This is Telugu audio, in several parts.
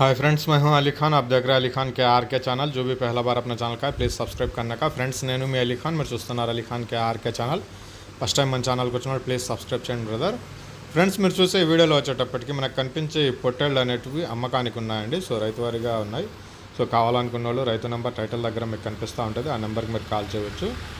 हाय फ्रेंड्स मैं हूं अली खान आप देख रहे हैं अली खान के आर के ఛానల్ जो भी पहला बार अपना ఛానల్ का है ప్లీజ్ సబ్స్క్రైబ్ करने का ఫ్రెండ్స్ నేను మీ అలీ ఖాన్ మీరు చూస్తున్నారు Ali Khan K RK channel first time మన ఛానల్కి వచ్చినప్పుడు ప్లీజ్ సబ్స్క్రైబ్ చేయండి బ్రదర్ ఫ్రెండ్స్ మీరు చూసే ఈ వీడియోలో వచ్చేటప్పటికి మనకు కనిపించే ఈ పొట్టేళ్ళు అనేటివి అమ్మకానికి ఉన్నాయండి సో రైతు వారిగా ఉన్నాయి సో కావాలనుకున్న వాళ్ళు రైతు నెంబర్ టైటిల్ దగ్గర మీకు కనిపిస్తూ ఉంటుంది ఆ నెంబర్కి మీరు కాల్ చేయవచ్చు ఆ,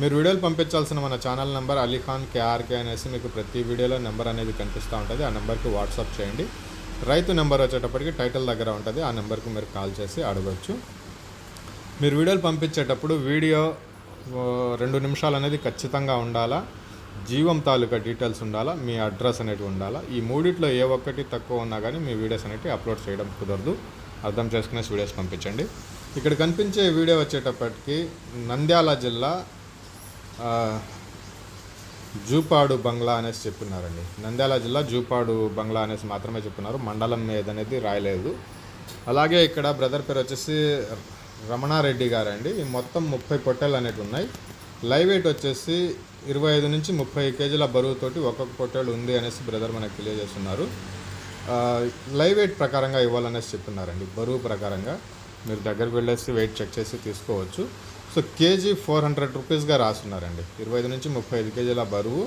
మీరు వీడియోలు పంపించాల్సిన మన ఛానల్ నెంబర్ అలీఖాన్ కేఆర్కే అనేసి మీకు ప్రతి వీడియోలో నెంబర్ అనేది కనిపిస్తూ ఉంటుంది. ఆ నెంబర్కి వాట్సాప్ చేయండి. రైతు నెంబర్ వచ్చేటప్పటికి టైటిల్ దగ్గర ఉంటుంది. ఆ నెంబర్కి మీరు కాల్ చేసి అడగచ్చు. మీరు వీడియోలు పంపించేటప్పుడు వీడియో రెండు నిమిషాలు అనేది ఖచ్చితంగా ఉండాలా? జీవం తాలూకా డీటెయిల్స్ ఉండాలా? మీ అడ్రస్ అనేవి ఉండాలా? ఈ మూడిట్లో ఏ ఒక్కటి తక్కువ ఉన్నా కానీ మీ వీడియోస్ అనేవి అప్లోడ్ చేయడం కుదరదు. అర్థం చేసుకునే వీడియోస్ పంపించండి. ఇక్కడ కనిపించే వీడియో వచ్చేటప్పటికి నంద్యాల జిల్లా జూపాడు బంగ్లా అనేసి చెప్పున్నారండి నంద్యాల జిల్లా జూపాడు బంగ్లా అనేసి మాత్రమే చెప్పున్నారు మండలం ఏదనేది రాయలేదు. అలాగే ఇక్కడ బ్రదర్ పేరు వచ్చేసి రమణారెడ్డి గారండి. మొత్తం ముప్పై పొట్టెలు అనేవి ఉన్నాయి. లైవ్ వెయిట్ వచ్చేసి ఇరవై ఐదు నుంచి ముప్పై కేజీల బరువుతోటి ఒక్కొక్క పొట్టేలు ఉంది అనేసి బ్రదర్ మనకు తెలియజేస్తున్నారు. లైవ్ వెయిట్ ప్రకారంగా ఇవ్వాలనేసి చెప్తున్నారండి. బరువు ప్రకారంగా మీరు దగ్గరికి వెళ్ళేసి వెయిట్ చెక్ చేసి తీసుకోవచ్చు. సో కేజీ ఫోర్ హండ్రెడ్ రూపీస్గా రాస్తున్నారండి ఇరవై ఐదు నుంచి ముప్పై ఐదు కేజీల బరువు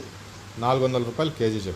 నాలుగు వందల రూపాయలు కేజీ చెప్పు